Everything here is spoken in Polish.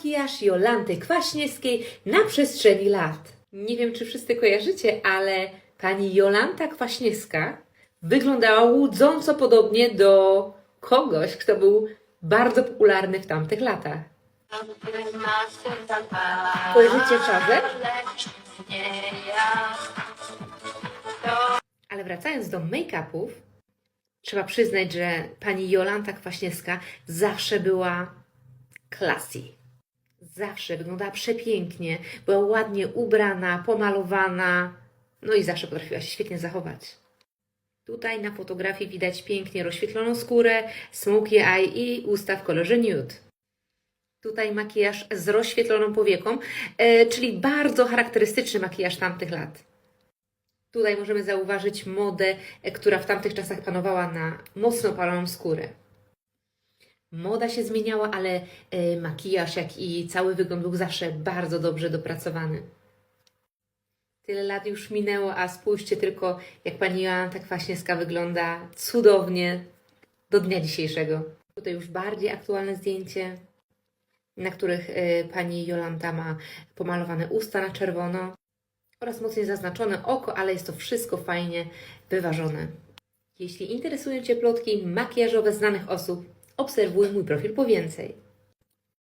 makijaż Jolanty Kwaśniewskiej na przestrzeni lat. Nie wiem, czy wszyscy kojarzycie, ale pani Jolanta Kwaśniewska wyglądała łudząco podobnie do kogoś, kto był bardzo popularny w tamtych latach. Kojarzycie czasem? Ale wracając do make-upów, trzeba przyznać, że pani Jolanta Kwaśniewska zawsze była classy. Zawsze wyglądała przepięknie, była ładnie ubrana, pomalowana, no i zawsze potrafiła się świetnie zachować. Tutaj na fotografii widać pięknie rozświetloną skórę, smoky eye i usta w kolorze nude. Tutaj makijaż z rozświetloną powieką, e, czyli bardzo charakterystyczny makijaż tamtych lat. Tutaj możemy zauważyć modę, e, która w tamtych czasach panowała na mocno paloną skórę. Moda się zmieniała, ale e, makijaż, jak i cały wygląd był zawsze bardzo dobrze dopracowany. Tyle lat już minęło, a spójrzcie tylko, jak pani Joanna Kwaśniewska wygląda cudownie do dnia dzisiejszego. Tutaj już bardziej aktualne zdjęcie, na których e, pani Jolanta ma pomalowane usta na czerwono oraz mocniej zaznaczone oko, ale jest to wszystko fajnie wyważone. Jeśli interesują Cię plotki makijażowe znanych osób, obserwuj mój profil po więcej.